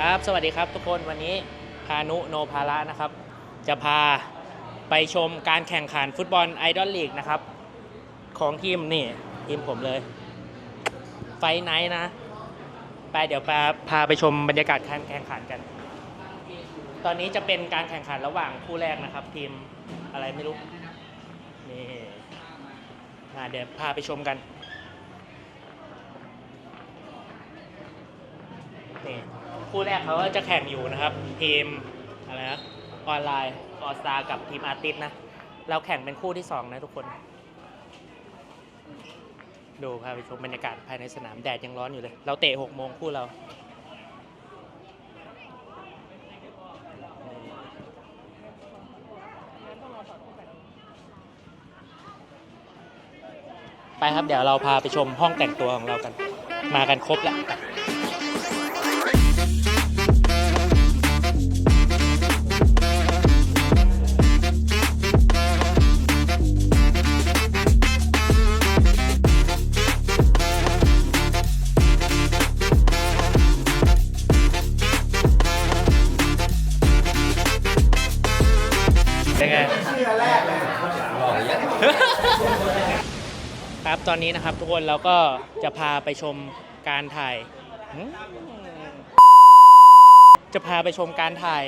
ครับสวัสดีครับทุกคนวันนี้พานุโนภาระนะครับ จะพาไปชมการแข่งขันฟุตบอลไอดอลลีกนะครับ ของทีมนี่ทีมผมเลย ไฟไนท์นะ ไปเดี๋ยวพาพาไปชมบรรยากาศการแข่งขันกัน ตอนนี้จะเป็นการแข่งขันระหว่างคู่แรกนะครับ ทีมอะไรไม่รู้นี่เดี๋ยวพาไปชมกันนี่ คู่แรกเขาก็จะแข่งอยู่นะครับ ทีมอะไรนะออนไลน์ออสตากับทีมอาร์ติสนะ เราแข่งเป็นคู่ที่สองนะทุกคน ดูพาไปชมบรรยากาศภายในสนามแดดยังร้อนอยู่เลย เราเตะหกโมงคู่เรา ไปครับเดี๋ยวเราพาไปชมห้องแต่งตัวของเรากัน มากันครบแล้ว ครับตอนนี้นะครับทุกคนเราก็จะพาไปชมการถ่ายหืมจะพาไปชมการถ่าย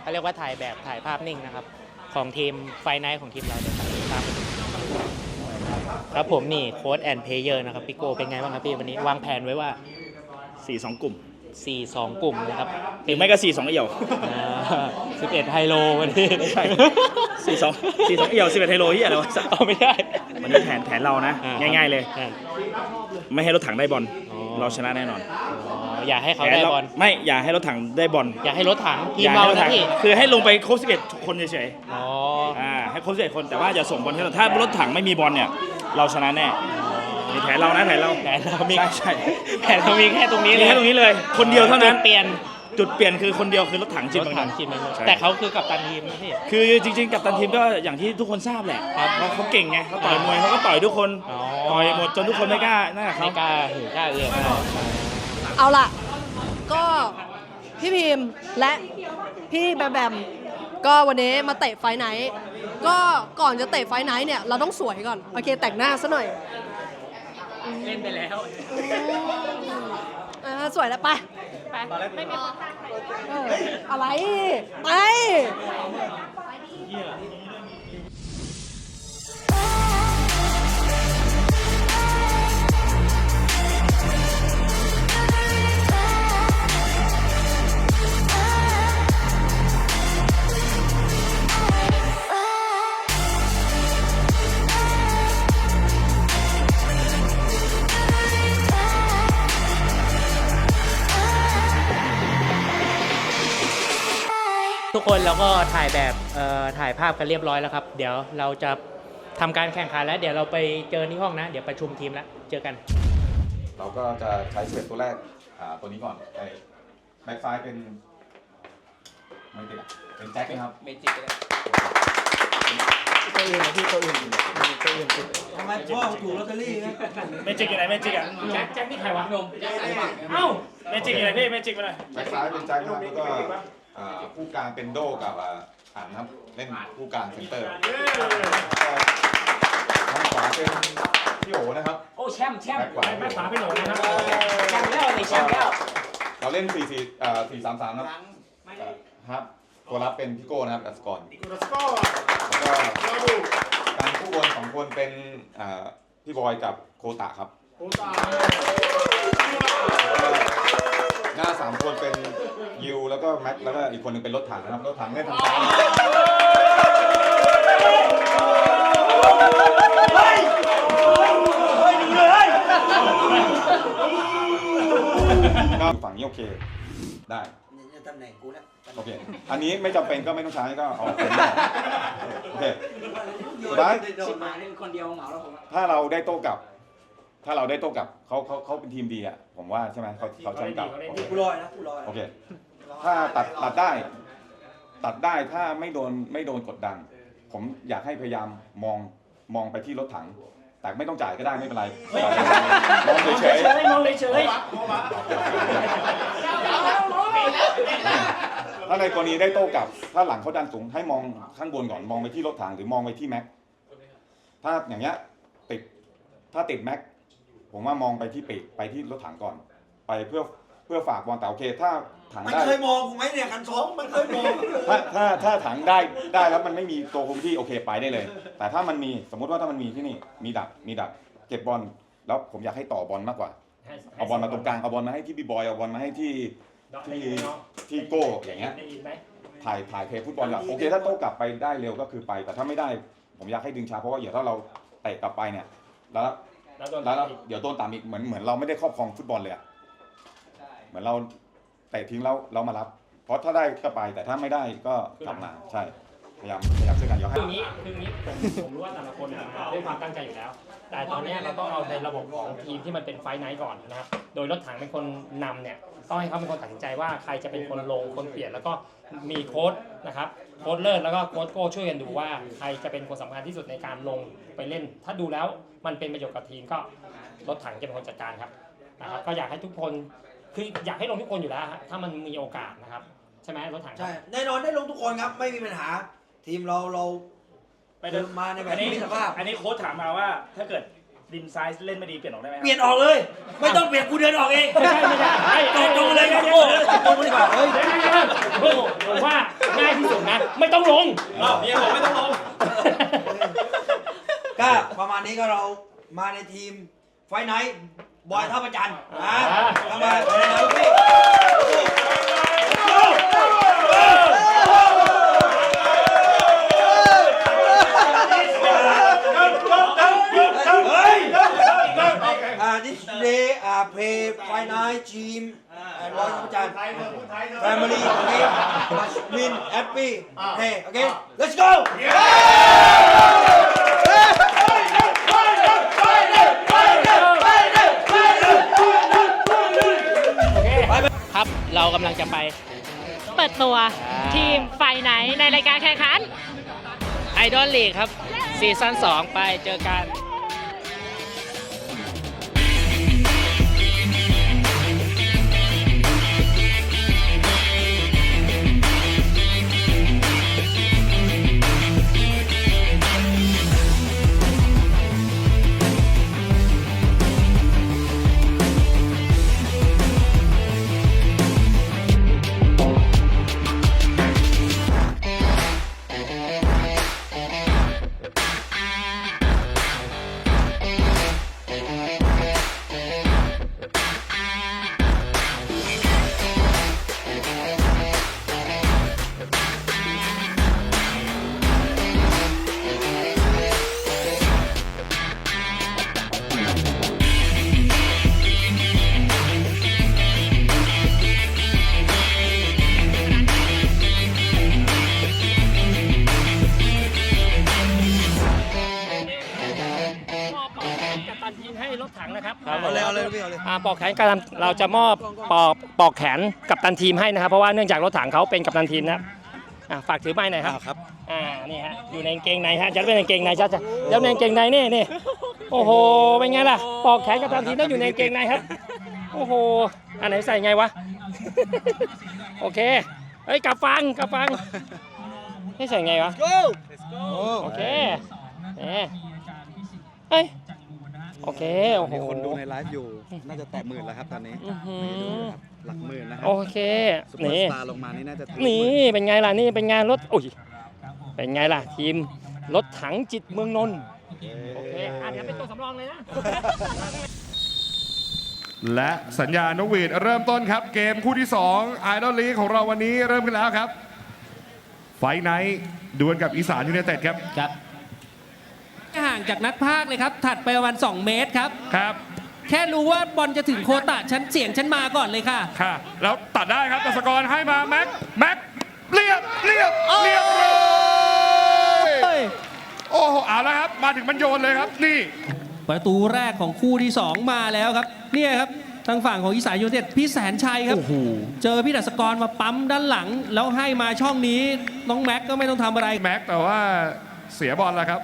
เขาเรียกว่าถ่ายแบบถ่ายภาพนิ่งนะครับ ของทีมไฟไนท์ของทีมเราเดี๋ยวครับครับผมนี่โค้ดแอนเพเยอร์นะครับพี่โกเป็นไงบ้างครับพี่วันนี้วางแผนไว้ว่า สี่สองกลุ่ม 4 2 กลุ่มนะครับหรือไม่ก็สี่สองเอี่ยวอ่า11 ไฮโลวันนี้ไม่ใช่สี่สองสี่สองเอี่ยวสิบเอ็ดไฮโลที่อะไรวะเอาไม่ได้ วันนี้แผนแผนเรานะอ่ง่ายๆเลยอ่าไม่ให้รถถังได้บอลอ๋อเราชนะแน่นอนอ๋ออย่าให้เขาแผนได้เราบอลไม่อย่าให้รถถังได้บอลอย่าให้รถถังทีอมย่าเราให้รถนะถังพี่คือให้ลงไปครบสิบเอ็ดคนเฉยอ๋อๆอ่าให้ครบสิบเอ็ดคนแต่ว่าอย่าส่งบอลให้เราถ้ารถถังไม่มีบอลเนี่ย เราชนะแน่ นี่แผนเรานะแผนเราแผนเรามีใช่ใช่ แผนเรามีแค่ตรงนี้มีเลยแค่ตรงนี้เลย คนเดียวเท่านั้น จุดเปลี่ยนจุดเปลี่ยนคือคนเดียวคือรถถังจิรมถบางถันังนทีมมันใช่ แต่เขาคือกัปตันทีมนะพี่คือจริงๆ กับตันทีมก็อย่างที่ทุกคนทราบแหละครับเขาเขาเก่งไงเขาต่อยมวยเขาก็ต่อยทุกคน อ๋อ ต่อยหมดจนทุกคนไม่กล้านั่นแหละไม่เขากล้าหือกล้าเอือมอะไรเอาล่ะ ก็พี่พิมพ์และพี่แบมแบมก็วันนี้มาเตะไฟท์ไหนก็ก่อนจะเตะไฟท์ไหนเนี่ยเราต้องสวยก่อน โอเคแต่งหน้าซะหน่อย เล่นไปแล้วอ่าสวยแล้วไปไปไม่มีคนเอออะไร ไปทุก คนเราก็ถ่ายแบบเอ่อถ่ายภาพกันเรียบร้อยแล้วครับ เดี๋ยวเราจะทำการแข่งขันแล้วเดี๋ยวเราไปเจอที่ห้องนะ เดี๋ยวประชุมทีมแล้วเจอกัน เราก็จะใช้เสร็จตัวแรกอ่าตัวนี้ก่อนไอ้แบ็คซ้ายเป็นไม่ติดอะเป็นแจ็คนะครับเมจิกเลยตัวอื่นนะพี่ตัวอื่นตัวอื่นติดทำไมพ่อถูกลอตเตอรี่นะเมจิกอยู่ไหนเมจิกอะแจ็คแจ็คนี่ใครวะนมเอ้าเมจิกอยู่ไหนพี่เมจิกไปหน่อยแบ็คซ้ายเป็นแจ็คนะครับแล้วก็ อ่าผู้กลางเป็นโดกับอ่าอันครับเล่นผู้กลางเซนเตอร์ก็ทางขวาเป็นพี่โอนะครับโอ้แชมป์แชมแบ็ป์คขวาแม่ขาพี่หนูนะครับแชมป์แล้วนี่แชมป์แล้วเราเล่น4 4อ่า4 3 3ครับอ่าครับตัวรับเป็นพี่โก้นะครับอัสกรแล้วก็การคู่บอลสองคนเป็นอ่าพี่บอยกับโคตะครับ หน้าสามคนเป็นยิวแล้วก็แม็กแล้วก็อีกคนหนึงเป็นรถถังนะครับรถถังเล่นทางซ้ายก็ฝั่งนี้โอเค ได้นี่จะตำแหน่งกูแล้วโอเค อันนี้ไม่จำเป็นก็ไม่ต้องใช้ก็เอาออกไปได้โอเค สุดท้าย ชิบหายเล่นคนเดียวเหงาแล้วผมถ้าเราได้โต้กลับ ถ้าเราได้โต้กลับเขาเขาเขาเป็นทีมดีอะผมว่าใช่ไหมเขาเขาใช้กลับโอเคกูลอยนะกูลอยโอเค ถ้าตัดตัดได้ ตัดได้ถ้าไม่โดนไม่โดนกดดัน ผมอยากให้พยายามมองมองไปที่รถถัง แต่ไม่ต้องจ่ายก็ได้ไม่เป็นไรมองเฉยๆมองเฉยถ้าในกรณีได้โต้กลับ ถ้าหลังเขาดันสูงให้มองข้างบนก่อนมองไปที่รถถังหรือมองไปที่แม็กถ้าอย่างเงี้ยติดถ้าติดแม็ก ผมว่ามองไปที่ปีกไปที่รถถังก่อน ไปเพื่อเพื่อฝากบอลแต่โอเค ถ้าถังมันได้ เคยมองกูไหมเนี่ยคันสองมันเคยมองถ้าถ้าถ้าถังได้ได้แล้วมันไม่มีตัวคุมที่โอเคไปได้เลย แต่ถ้ามันมีสมมติว่าถ้ามันมีที่นี่มีดักมีดักเก็บบอลแล้วผมอยากให้ต่อบอลมากกว่าเอาบอลมาตรงกลางเอาบอลมาให้ที่บีบอยเอาบอลมาให้ที่ที่ที่โก้อย่างเงี้ย ได้ยินไหมถ่ายถ่ายเพลย์ฟุตบอลอะโอเค ถ้าโต้กลับไปได้เร็วก็คือไป แต่ถ้าไม่ได้ผมอยากให้ดึงช้าเพราะว่าเดี๋ยวถ้าเราเตะกลับไปเนี่ยแล้ว แล้วโดนแล้วเดี๋ยวโดนตามอีกเหมือนเหมือนเราไม่ได้ครอบครองฟุตบอลเลยอะเหมือนเราเตะทิ้งแล้วเรามารับ เพราะถ้าได้ก็ไปแต่ถ้าไม่ได้ก็กลับมาใช่พยายามพยายามช่วยกันเดี๋ยวให้คืออย่างนี้คืออย่างนี้ผมผมรู้ว่าแต่ละคนเนี่ยมาด้วยความตั้งใจอยู่แล้ว แต่ตอนเนี้ยเราต้องเอาในระบบของทีมที่มันเป็นไฟท์ไนท์ก่อนนะครับโดยรถถังเป็นคนนำเนี่ยต้องให้เขาเป็นคนตัดสินใจว่าใครจะเป็นคนลงคนเปลี่ยนแล้วก็ มีโค้ดนะครับโค้ดเลิศแล้วก็โค้ดโก้ช่วยกันดูว่าใครจะเป็นคนสำคัญที่สุดในการลงไปเล่น ถ้าดูแล้วมันเป็นประโยชน์กับทีมก็รถถังจะเป็นคนจัดการครับนะครับก็อยากให้ทุกคนคืออยากให้ลงทุกคนอยู่แล้วฮะถ้ามันมีโอกาสนะครับ ใช่ไหมรถถังครับ ใช่แน่นอนได้ลงทุกคนครับไม่มีปัญหา ทีมเราเราไปเดินคือมาในแบบอันนี้มีสภาพอันนี้โค้ชถามมาว่าถ้าเกิดดินไซส์เล่นไม่ดีเปลี่ยนออกได้ไหมคเปรับลี่ยนออกเลย ไม่ต้องเปลี่ยนกูเดินออกเองไม่ได้ไม่ได้ไอ้ตรงๆเลยครับโอ้ตรงๆดีกว่าเฮ้ยเดี๋ยวเดี๋ยวเดี๋ยวผมว่าง่ายที่สุดนะ ไม่ต้องลงเนี่ยผมไม่ต้องลง ก็ประมาณนี้ก็เรามาในทีมไฟไนท์บอยท่าประจันทร์อ่าทำไมเอาพี่ เฮ้ย uh, this day uh, play final team and Roy Chan family okay must win happy hey okay let's go ครับเรากำลังจะไป เปิดตัวอ่าทีมฝ่ายไหนในรายการแข่งขันไอดอลลีกครับซีซั่น2ไปเจอกัน ให้รถถังนะครับเอาเลยเอาเลยพี่เอาเลย อ่าปลอกแขนกับตันเราจะมอบปลอกปลอกแขนกับตันทีมให้นะครับ เพราะว่าเนื่องจากรถถังเขาเป็นกับตันทีมนะครับอ่าฝากถือไม้หน่อยครับครับ อ่า นี่ฮะ อยู่ในกางเกงในฮะยัดไว้ในกางเกงในชัดๆยัดในกางเกงในนี่นี่โอ้โห เป็นไงล่ะ ปอกแขนกับตันทีต้องอยู่ในกางเกงในครับ โอ้โห อันไหนใส่ไงวะ โอเค เฮ้ยกลับฟังกลับฟังให้ใส่ไงวะ โอเคเอ๊ะเฮ้ย โอเคโอ้โห มีคนดูในไลฟ์อยู่ น่าจะแตะหมื่นแล้วครับตอนนี้อื้อหือหลักหมื่นนะครัโอเค ซุปเปอร์นี่ สตาร์ลงมานี่น่าจะทะลุนี่หมื่เป็นไงล่ะนี่เป็นไงรถอุ้ยเป็นไงล่ะทีมรถถังจิตเมืองนนท์โอเคอะเดี๋ยวเป็นตัวสำรองเลยนะ และสัญญาณนกหวีดเริ่มต้นครับ เกมคู่ที่2ไอดอลลีของเราวันนี้เริ่มขึ้นแล้วครับ ไฟท์ไนท์ดวลกับอีสานยูไนเต็ดครับ ครับห่างจากนักพากย์เลยครับ ถัดไปประมาณ 2 เมตรครับ ครับ แค่รู้ว่าบอลจะถึงโควตะฉันเสียงฉันมาก่อนเลยค่ะ ค่ะ แล้วตัดได้ครับตัสกรให้มาแม็ก แม็ก เรียบ เรียบ เรียบร้อยโอ้โหเอาแล้วครับ มาถึงมันโยนเลยครับ นี่ ประตูแรกของคู่ที่ 2 มาแล้วครับ เนี่ยครับ ทางฝั่งของอีสานยูไนเต็ดพี่แสนชัยครับเจอพี่ดัสกรมาปั๊มด้านหลัง แล้วให้มาช่องนี้ น้องแม็กก็ไม่ต้องทำอะไร แม็กแต่ว่าเสียบอลแล้วครับ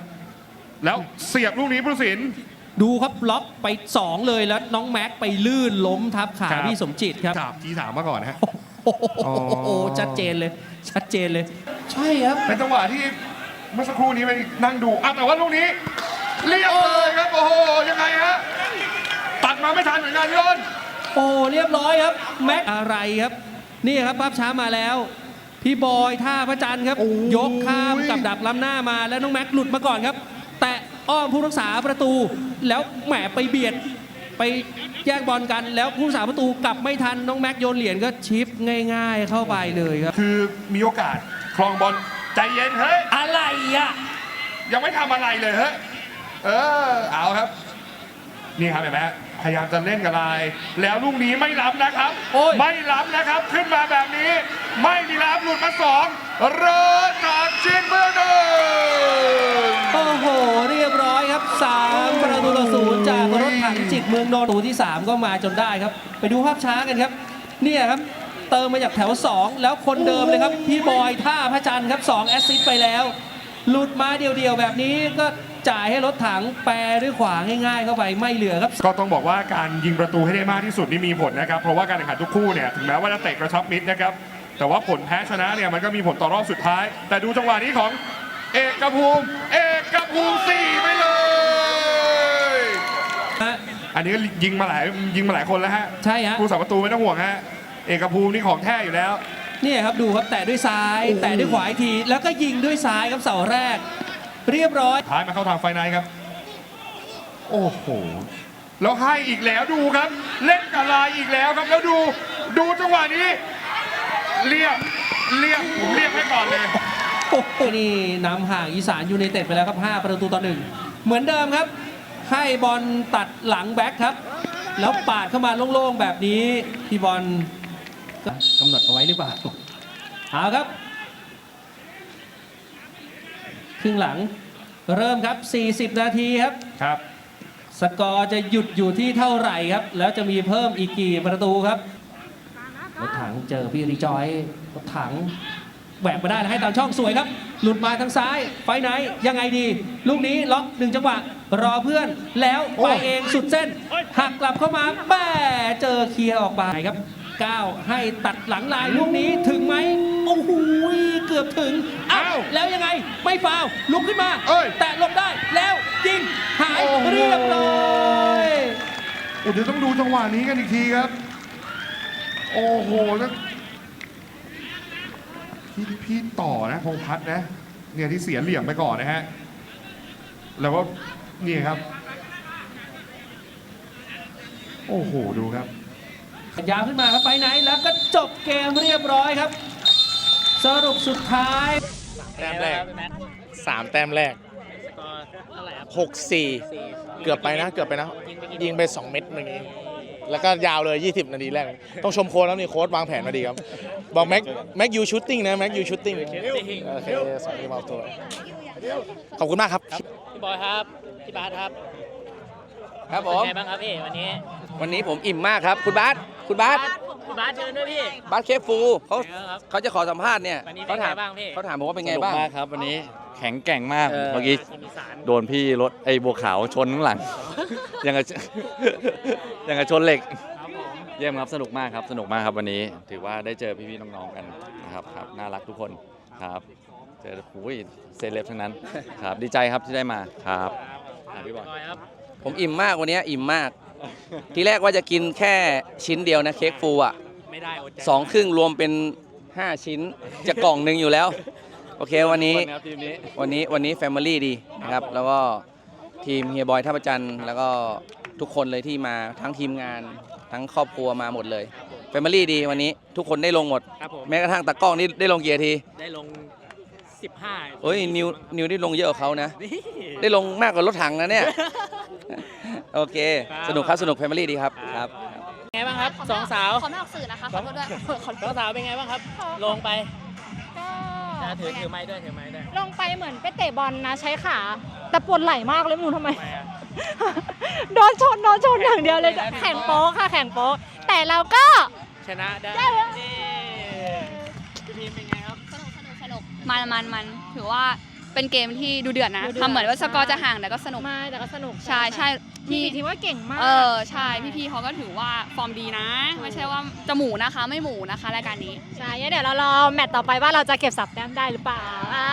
แล้วเสียบลูกนี้ผู้ตัดสิน ดูครับล็อกไป 2 เลยแล้วน้องแม็กไปลื่นล้มทับขาครับ พี่สมจิตครับจับทีสามมาก่อนฮะ โอ้โหชัดเจนเลย ชัดเจนเลย ใช่ครับ เป็นจังหวะที่เมื่อสักครู่นี้ไปนั่งดูอะแต่ว่าลูกนี้เรียบเลยครับโอ้โหยังไงฮะตัดมาไม่ทันเหมือนกันพี่อ้นโอ้เรียบร้อยครับ แม็กอะไรครับ นี่ครับภาพช้ามาแล้ว พี่บอยท่าพระจันทร์ครับโอ้ยยกข้ามกับดักล้ำหน้ามาแล้วน้องแม็กหลุดมาก่อนครับแต่ อ้อมผู้รักษาประตู แล้วแหมไปเบียดไปแย่งบอลกัน แล้วผู้รักษาประตูกลับไม่ทันน้องแม็กโยนเหรียญก็ชิปง่ายๆ เข้าไปเลยครับ คือมีโอกาสคลองบอลใจเย็นเฮ้ยอะไรอะยังไม่ทำอะไรเลยเฮ้ยเออเอาครับ นี่ครับเห็นไหมฮะ พยายามจะเล่นกับลาย แล้วลูกนี้ไม่รับนะครับ โอ้ย ไม่รับนะครับขึ้นมาแบบนี้ ไม่มีรับหลุดมาสองเริจากชินเมื่อหนึ่ง โอ้โห เรียบร้อยครับ3ประตูต่อศูนย์จากรถถังจิกเมืองนนท์ประตูที่3ก็มาจนได้ครับ ไปดูภาพช้ากันครับ เนี่ยครับ เติมมาจากแถว2แล้วคนเดิมเลยครับ พี่บอยท่าพระจันทร์ครับ2แอสซิสต์ไปแล้ว หลุดมาเดียวๆแบบนี้ก็ จ่ายให้รถถังแปรด้วยขวาง่ายๆเข้าไปไม่เหลือครับ ก็ต้องบอกว่าการยิงประตูให้ได้มากที่สุดนี่มีผลนะครับ เพราะว่าการแข่งขันทุกคู่เนี่ยถึงแม้ว่าจะเตะกระชับมิตรนะครับ แต่ว่าผลแพ้ชนะเนี่ยมันก็มีผลต่อรอบสุดท้าย แต่ดูจังหวะนี้ของเอกภูมิ เอกภูมิสี่ไปเลย อันนี้ก็ยิงมาหลายยิงมาหลายคนแล้วฮะใช่ฮะผู้สาประตูไม่ต้องห่วงฮะเอกภูมินี่ของแท้อยู่แล้วเนี่ยครับดูครับแตะด้วยซ้าย แตะด้วยขวาอีกที แล้วก็ยิงด้วยซ้ายครับเสาแรก เรียบร้อย ท้ายมาเข้าทางไฟไนท์ครับ โอ้โห แล้วให้อีกแล้วดูครับ เล่นกับลายอีกแล้วครับ แล้วดูดูจังหวะนี้ เรียกเรียกผมเรียกให้ก่อนเลย โอ้โหนี่นำห่างอีสานยูไนเต็ดไปแล้วครับ 5 ประตูต่อหนึ่งเหมือนเดิมครับ ให้บอลตัดหลังแบ็คครับ แล้วปาดเข้ามาโล่งๆแบบนี้ พี่บอลก็กำหนดเอาไว้หรือเปล่าเอาครับ ครึ่งหลัง เริ่มครับ 40 นาทีครับครับ สกอร์จะหยุดอยู่ที่เท่าไหร่ครับ แล้วจะมีเพิ่มอีกกี่ประตูครับรถถังเจอพี่รีจอยรถถังแหวกมาได้นะให้ตามช่องสวยครับ หลุดมาทางซ้ายไฟไหนยังไงดี ลูกนี้ล็อกหนึ่งจังหวะ รอเพื่อนแล้วไปเองสุดเส้นหักกลับเข้ามาแม่เจอเคลียร์ออกไปครับ ก้าวให้ตัดหลังลายลูกนี้ถึงไหมโอ้โหเกือบถึงอ้าวอ้าวแล้วยังไงไม่ฟาวล์ลุกขึ้นมา เอ้ย แตะลงได้แล้วยิงหายโอ้โห เรียบร้อยโอ้เดี๋ยวต้องดูจังหวะนี้กันอีกทีครับ โอ้โหแล้วพี่พี่ต่อนะพงษ์พัฒน์นะ เนี่ยที่เสียเหลี่ยมไปก่อนนะฮะ แล้วก็นี่ครับ โอ้โห ดูครับ ยาวขึ้นมาครับไปไหนแล้วก็จบเกมเรียบร้อยครับ สรุปสุดท้ายแต้มแรกสามแต้มแรกสกอร์เท่าไหร่ครับหกสี่เกือบไปนะเกือบไปนะ ยิงไป 2 เม็ดเมื่อกี้แล้วก็ยาวเลย 20 นาทีแรก ต้องชมโค้ชแล้วนี่โค้ชวางแผนมาดีครับ บอกแม็กแม็กยูชูตติ้งนะ แม็กยูชูตติ้งโอเคสองทีมเอาตัว ขอบคุณมากครับ พี่บอยครับ พี่บาสครับ ครับผเป็นมไงบ้างครับพี่วันนี้ วันนี้ผมอิ่มมากครับ คุณบาส คุณบาสคุณบาสเชิญด้วยพี่ บาสเคฟฟูเขาเป็นไงบ้างครับเขาจะขอสัมภาษณ์เนี่ยวันนี้เป็เขานไงถามบ้างพี่ เขาถามผมว่าเป็นไงสนุกบ้างมากครับ วันนี้แข็งแกร่งมากเออ เมื่อกี้ทีมอีสานโดนพี่รถไอ้บัวขาวชนข้างหลัง ยังกับ ยังกับชนเหล็ก ครับผมเยี่ยมครับสนุกมากครับสนุกมากครับวันนี้ ถือว่าได้เจอพี่ๆน้องๆกันนะครับครับน่ารักทุกคนครับ เจอหูยเซเลบทั้งนั้นครับดีใจครับที่ได้มาครับอะพี่บอล บอยครับ ผมอิ่มมากวันนี้อิ่มมาก ทีแรกว่าจะกินแค่ชิ้นเดียวนะเค้กฟูอะไม่ได้อดใจสองครึ่งรวมเป็น 5 ชิ้นจะกล่องหนึ่งอยู่แล้ว โอเควันนี้ครับทีมนี้ วันนี้วันนี้แฟมิลี่ดีนะครับ แล้วก็ทีมเฮียบอยท่าประจันทร์แล้วก็ทุกคนเลยที่มาทั้งทีมงานทั้งครอบครัวมาหมดเลยแฟมิลี่ดีวันนี้ทุกคนได้ลงหมด ครับผม แม้กระทั่งตากล้องนี่ได้ลงกี่นาทีได้ลง 15 เอ้ยนิวนิวได้ลงเยอะกว่าเขานะ นี่ได้ลงมากกว่ารถถังนะเนี่ย โอเคครับสนุกครับ สนุกแฟมิลี่ดีครับครับเป็นไงบ้างครับสองสาวขอไม่ออกสื่อนะคะขอโทษด้วยขอโทสอษงสาวเป็นไงบ้างครับ ลงไปก็อะถือถือไม้ด้วยถือไม้ด้วยลงไปเหมือนไปเตะบอลนะใช้ขา แต่ปวดไหล่มากเลยไม่รู้ทำไมทำไมอะ โดนชนโดนชนอย่างเดียวเลยแข่งโป๊กค่ะแข่งโป๊กแต่เราก็ ชนะได้ได้แล้วนี่พี่พีมเป็นไงครับสนุกสนุกสนุกมันมันมันถือว่า เป็นเกมที่ดูเดือดนะดูเดือดทำเหมือนว่าสกอร์จะห่างแต่ก็สนุกไม่แต่ก็สนุกใช่ใช่ทีพี่มทีมว่าเก่งมาก เออใช่พี่พีเขาก็ถือว่าฟอร์มดีนะไม่ใช่ว่าจะหมูนะคะ ไม่หมูนะคะรายการนี้ ใช่งั้นเดี๋ยวเรารอแมตตช์ต่อไปว่าเราจะเก็บสับแต้มได้หรือเปล่าอ่า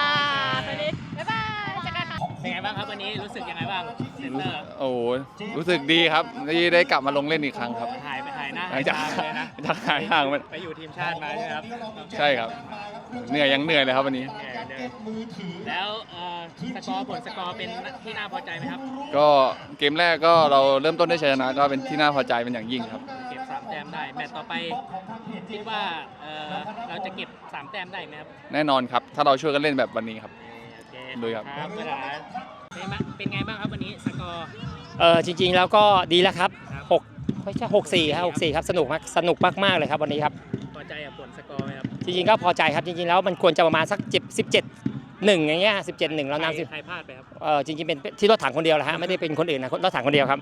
ตอนนี้บ๊ายบายเจอกันค่ะ เป็นไงบ้างครับวันนี้รู้สึกยังไงบ้างเซนเตอร์โอ้โหรู้สึกดีครับที่ได้กลับมาลงเล่นอีกครั้งครับ หายไปหายหน้าหลัหายงจากตาไปเลยนะจากหายห่างไปไปอยู่ทีมชาติมาใช่ไหมครับ ใช่ครับ เหนื่อยยังเหนื่อยเลยครับวันนี้แหม่เดินแล้วเอ่อสกอร์ผลสกอร์เป็นที่น่าพอใจไหมครับก็เกมแรกก็เราเริ่มต้นด้วยชัยชนะก็เป็นที่น่าพอใจเป็นอย่างยิ่งครับ เก็บสามแต้มได้แมตช์ต่อไปคิดว่าเอ่อเราจะเก็บสามแต้มได้ไหมครับแน่นอนครับ ถ้าเราช่วยกันเล่นแบบวันนี้ครับ โอเคลุยครับ ครับเวลาเป็นไงเป็นไงบ้างครับวันนี้สกอร์ เออจริงๆแล้วก็ดีแล้วครับครับหก ไม่ใช่หกสี่ครับหกสี่ครับสนุกมากสนุกมากๆเลยครับวันนี้ครับพอใจกับผลสกอร์ไหมครับจริงๆก็พอใจครับจริงๆแล้วมันควรจะประมาณสัก10 17หนึ่งอย่างเงี้ยสิบเจ็ดหนึ่งเรานำสิใครพลาดไปครับเออจริงๆเป็นที่รถถังคนเดียวแหละฮะไม่ได้เป็นคนอื่นนะรถถังคนเดียวครับ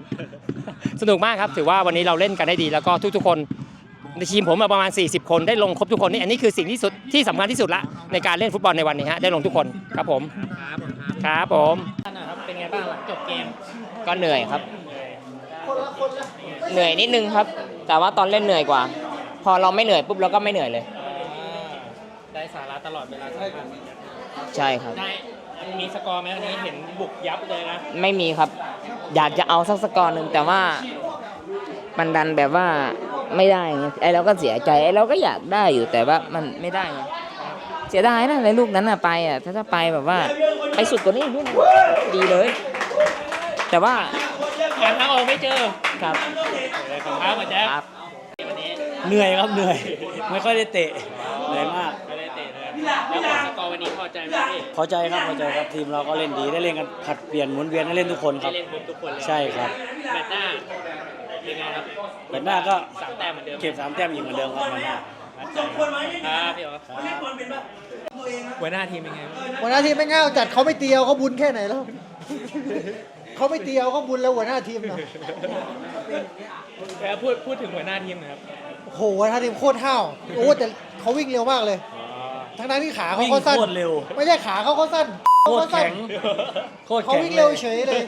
สนุกมากครับถือว่าวันนี้เราเล่นกันได้ดีแล้วก็ทุกๆคนในทีมผมมาประมาณ 40 คนได้ลงครบทุกคนนี่อันนี้คือสิ่งที่สุดที่สำคัญที่สุดละในการเล่นฟุตบอลในวันนี้ฮะได้ลงทุกคนครับผมครับผมครับครับผมท่านหน่อยครับเป็นไงบ้างหลังจบเกมก็เหนื่อยครับ เหนื่อยนิดนึงครับ แต่ว่าตอนเล่นเหนื่อยกว่า พอเราไม่เหนื่อยปุ๊บเราก็ไม่เหนื่อยเลย ได้สาระตลอดเวลาสำคัญใช่ครับ ได้มีสกอร์ไหมวันนี้เห็นบุกยับเลยนะไม่มีครับ อยากจะเอาสักสกอร์หนึ่งแต่ว่ามันดันแบบว่าไม่ได้ไงไอเราก็เสียใจไอเราก็อยากได้อยู่แต่ว่ามันไม่ได้ไงเสียดายนะในลูกนั้นอะไปอะถ้าจะไปแบบว่า ไปสุดกว่านี้อีกนิดนึงดีเลย แต่ว่า หาทางออกไม่เจอครับเลยของครับอาจารย์ครับ วันนี้เหนื่อยครับเหนื่อย ไม่ค่อยได้เตะเหนื่อยมาก ไม่ได้เตะเลยแล้วผลสกอร์วันนี้พอใจไหมพี่พอใจครับพอใจครับทีมเราก็เล่นดีได้เล่นกันผัดเปลี่ยนหมุนเวียนได้เล่นทุกคนคได้รับ เล่นครบทุกคนเลยใช่ครับ แมตช์หน้าเป็นไงครับแมตช์หน้าก็ สามแต้มเหมือนเดิมเก็บสามแต้มอีกเหมือนเดิมครับแมตช์หน้า ครับพี่อ๋อหัวหน้าทีมเป็นไงบ้างหัวหน้าทีมไม่ง่ายจัดเขาไม่เตียวเขาบุญแค่ไหนแล้ว เขาไม่เตียวเขาบุญแล้วหัวหน้าทีมเนาะแล้วพูดพูดถึงหัวหน้าทีมหนะครับโอ้โหหัวหน้าทีมโคตรห้าวโอ้แต่เขาวิ่งเร็วมากเลย ทั้งนั้นที่ขาเขาก็สั้นวิ่งโคตรเร็ว ไม่ใช่ขาเขาก็สั้นโคตรเขาสั้นแข็ง โคตรเขาแข็งวิ่งเร็วเฉยเลย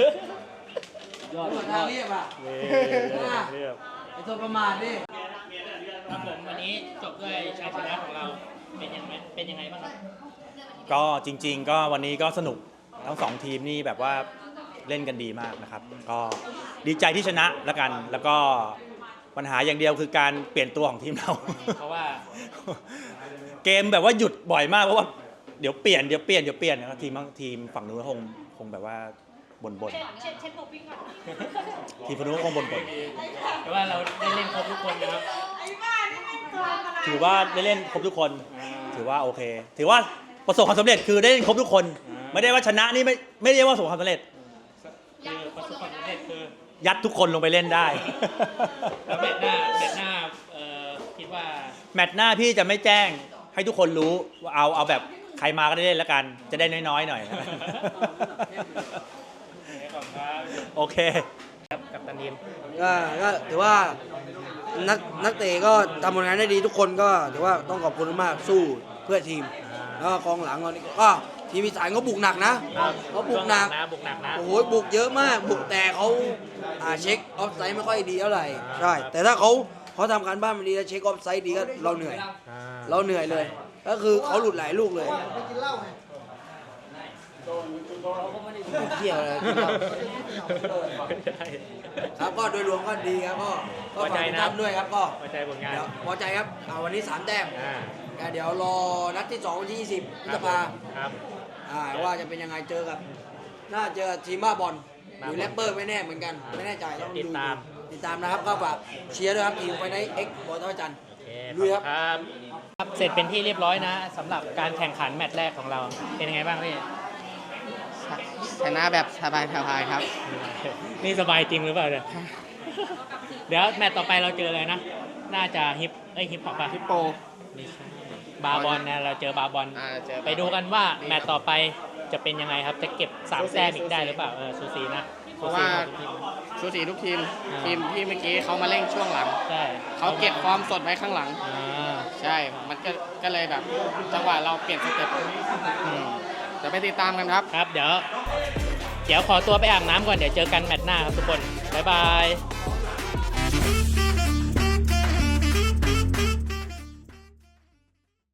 เรียบ ไอ้ตัวประมาทดิ ครับผมวันนี้จบด้วยชัยชนะของเราเป็นยังไงเป็นยังไงบ้างครับ ก็จริง ๆ ก็วันนี้ก็สนุกทั้งสองทีมนี่แบบว่า เล่นกันดีมากนะครับ ก็ดีใจที่ชนะแล้วกัน แล้วก็ปัญหาอย่างเดียวคือการเปลี่ยนตัวของทีมเรา เพราะว่า เกมแบบว่าหยุดบ่อยมากเพราะว่าเดี๋ยวเปลี่ยนเดี๋ยวเปลี่ยนเดี๋ยวเปลี่ยนนะครับทีมทีมฝั่งนู้นคงคงแบบว่าบ่นบ่นเช็ดเช็ดโดปิ้งก่อนๆทีมฝั่งนู้นก็คงบ่นบ่นแต่ว่าเราได้เล่นครบทุกคนนะครับๆถือว่าได้เล่นครบทุกคน ถือว่าโอเค ถือว่าประสบความสำเร็จคือได้เล่นครบทุกคน ไม่ได้ว่าชนะนี่ไม่ไม่ได้เรียกว่าประสบความสำเร็จ คือประสบความสำเร็จคือยัดทุกคนลงไปเล่นได้ แล้วแมตช์หน้าแมตช์หน้าเอ่อคิดว่าแมตช์หน้าพี่จะไม่แจ้งให้ทุกคนรู้ว่าเอาเอาแบบใครมาก็ได้เล่นแล้วกัน จะได้น้อยๆหน่อยขอบคุณครับ โอเค ครับกับตันทีมก็ก็ถือว่านักนักเตะก็ทำผลงานได้ดีทุกคนก็ถือว่าต้องขอบคุณมากสู้เพื่อทีม แล้วก็กองหลังเรานี่ก็ ทีมอีสานเขาบุกหนักนะเขาบุกหนักนะบุกหนักนะโอ้โหบุกเยอะมาก บุกแต่เขาอ่าเช็คออฟไซด์ไม่ค่อยดีเท่าไหร่ใช่แต่ถ้าเขาเขาทำการบ้านมาดีแล้วเช็คออฟไซด์ดีก็เราเหนื่อย เราเหนื่อยเลย ก็คือเขาหลุดหลายลูกเลยเที่ยวเลยกินเหล้าครับก็โดยรวมก็ดีครับก็ก็พอใจฝากนะท่านด้วยครับก็พอใจผลงานเดี๋ยวพอใจครับอ่าวันนี้สามแต้มอ่าอ่าเดี๋ยวรอนัดที่2วันที่ 20พฤษภาครับ อ่าว่าจะเป็นยังไงเจอกับ น่าเจอทีมบ้าบอลหรือบ้าบอลแรปเปอร์ไม่แน่เหมือนกัน ไม่แน่ใจต้องติดดูตาม ติดตามนะครับก็ฝากเชียร์ด้วยครับทีมไฟในเอ็กซ์บอลท่าจันทร์โอเคลุยครับครับครับ เสร็จเป็นที่เรียบร้อยนะสำหรับการแข่งขันแมตช์แรกของเราเป็นยังไงบ้างพี่ชนะแบบสบายๆครับ นี่สบายจริงหรือเปล่าเนี่ยเดี๋ยวแมตช์ต่อไปเราเจอเลยนะ น่าจะฮิปเอ้ยฮิปฮอปอะฮิปโป บาบอลนะเราเจอบาบอลอ่าเจอบาบอล ไปดูกันว่าแมตช์ต่อไปจะเป็นยังไงครับ จะเก็บสามแต้มอีกได้หรือเปล่าเออซูซีนะเพราะว่าสูสีหมดทุกทีมสูสีทุกทีมทีมที่เมื่อกี้เขามาเร่งช่วงหลัง ใช่เขาเก็บความสดไว้ข้างหลัง อ่าใช่ มันก็ก็เลยแบบ จังหวะเราเปลี่ยนสเต็ปอืม จะไปติดตามกันครับ ครับเดี๋ยว เดี๋ยวขอตัวไปอาบน้ำก่อน เดี๋ยวเจอกันแมตช์หน้าครับทุกคน บ๊ายบาย